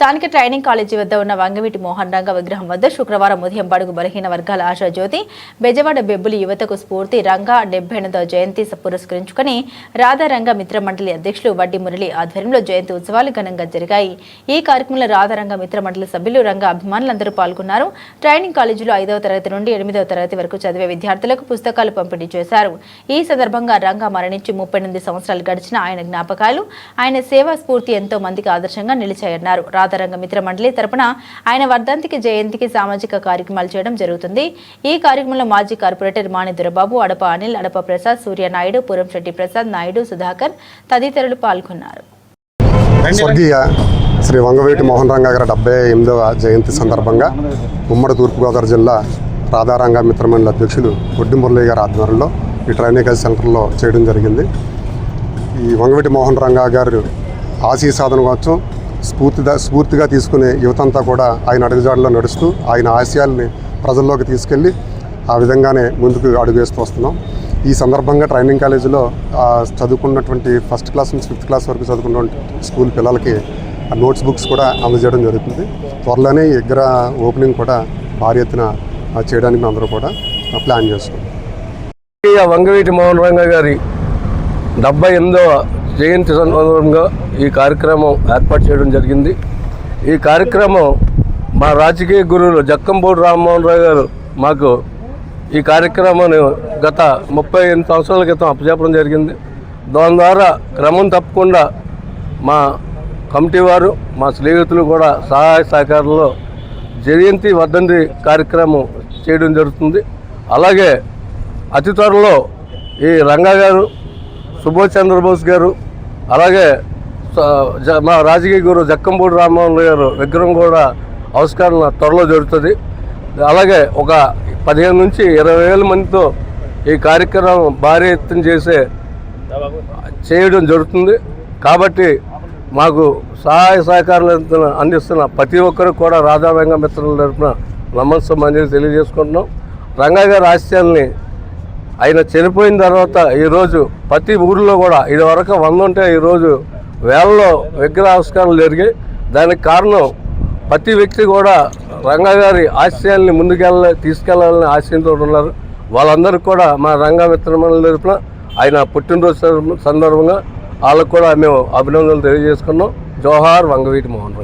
స్థానిక training college వద్ద ఉన్న వంగవీటి మోహన్ రంగ విగ్రహం వద్ద శుక్రవారం ఉదయం బడుగు బలహీన వర్గాల ఆశాజ్యోతి బెజవాడ బెబ్బులి యువతకు స్ఫూర్తి రంగ డెబ్బై ఎనిమిదవ జయంతి పురస్కరించుకుని రాధారంగ మిత్రమండలి అధ్యక్షులు వడ్డి మురళి ఆధ్వర్యంలో జయంతి ఉత్సవాలు ఘనంగా జరిగాయి. ఈ కార్యక్రమంలో రాధారంగ మిత్రమండలి సభ్యులు రంగ అభిమానులందరూ పాల్గొన్నారు. ట్రైనింగ్ కాలేజీలో ఐదవ తరగతి నుండి ఎనిమిదవ తరగతి వరకు చదివే విద్యార్థులకు పుస్తకాలు పంపిణీ చేశారు. ఈ సందర్భంగా రంగ మరణించి ముప్పై ఎనిమిది సంవత్సరాలు గడిచిన ఆయన జ్ఞాపకాలు ఆయన సేవా స్ఫూర్తి ఎంతో మందికి ఆదర్శంగా నిలిచాయన్నారు. రాధారంగ మిత్ర మండలి తరపున ఆయన వర్ధంతికి జయంతికి సామాజిక కార్యక్రమాలు చేయడం జరుగుతుంది. ఈ కార్యక్రమంలో మాజీ కార్పొరేటర్ మాణి దురబాబు అడప అనిల్ అడప ప్రసాద్ సూర్యనాయుడు పురంశెట్టి ప్రసాద్ నాయుడు సుధాకర్ తదితరులు పాల్గొన్నారు. స్వర్గీయ శ్రీ వంగవేటి మోహన్ రంగా గారి డెబ్బై ఎనిమిదవ జయంతి సందర్భంగా ఉమ్మడి తూర్పుగోదావరి జిల్లా రాధారంగా మిత్రమండలి అధ్యక్షులు ఒడ్డి మురళి గారి ఆధ్వర్యంలో ఈ ట్రైనికల్ సెంటర్లో చేయడం జరిగింది. ఈ వంగవేటి మోహన్ రంగా గారు ఆశీ సాధన కోసం స్ఫూర్తిగా స్ఫూర్తిగా తీసుకునే యువతంతా కూడా ఆయన అడుగుజాడలో నడుస్తూ ఆయన ఆశయాల్ని ప్రజల్లోకి తీసుకెళ్ళి ఆ విధంగానే ముందుకు అడుగు వేస్తూ వస్తున్నాం. ఈ సందర్భంగా ట్రైనింగ్ కాలేజీలో చదువుకున్నటువంటి ఫస్ట్ క్లాస్ నుంచి ఫిఫ్త్ క్లాస్ వరకు చదువుకున్నటువంటి స్కూల్ పిల్లలకి ఆ నోట్స్ బుక్స్ కూడా అందజేయడం జరుగుతుంది. త్వరలోనే ఈ దగ్గర ఓపెనింగ్ కూడా భారీ ఎత్తున చేయడానికి మేము అందరూ కూడా ప్లాన్ చేస్తున్నాం. వంగవీటి మోహన్ రంగ గారి డెబ్బై ఎనిమిదవ జయంతి సందర్భంగా ఈ కార్యక్రమం ఏర్పాటు చేయడం జరిగింది. ఈ కార్యక్రమం మా రాజకీయ గురువులు జక్కంపూడి రామ్మోహన్ రావు గారు మాకు ఈ కార్యక్రమాన్ని గత ముప్పై ఎనిమిది సంవత్సరాల క్రితం అప్పచెప్పడం జరిగింది. దాని ద్వారా క్రమం తప్పకుండా మా కమిటీ వారు మా స్నేహితులు కూడా సహాయ సహకారంలో జయంతి వర్ధంతి కార్యక్రమం చేయడం జరుగుతుంది. అలాగే అతి త్వరలో ఈ రంగా గారు సుభాష్ చంద్రబోస్ గారు అలాగే మా రాజకీయ గురు జక్కంపూడి రామ్మోహన్ గారు విగ్రహం కూడా ఆవిష్కరణ త్వరలో జరుగుతుంది. అలాగే ఒక పదిహేను నుంచి ఇరవై వేల మందితో ఈ కార్యక్రమం భారీ ఎత్తున చేసే చేయడం జరుగుతుంది. కాబట్టి మాకు సహాయ సహకారాలు అందిస్తున్న- ప్రతి ఒక్కరు కూడా రాధా వెంగ మిత్రుల తరఫున నమస్తం అనేది తెలియజేసుకుంటున్నాం. రంగా గారి ఆశయాల్ని ఆయన చనిపోయిన తర్వాత ఈరోజు ప్రతి ఊరిలో కూడా ఇది వరకు వంద ఉంటే ఈరోజు వేలలో విగ్రహావిష్కరణలు జరిగాయి దానికి కారణం ప్రతి వ్యక్తి కూడా రంగా గారి ఆశయాల్ని ముందుకెళ్ళ తీసుకెళ్ళాలని ఆశయంతో ఉన్నారు. వాళ్ళందరికీ కూడా మా రంగా మిత్రమండలి తరపున ఆయన పుట్టినరోజు సందర్భంగా వాళ్ళకు కూడా మేము అభినందనలు తెలియజేసుకున్నాం. జోహార్ వంగవీటి మోహన్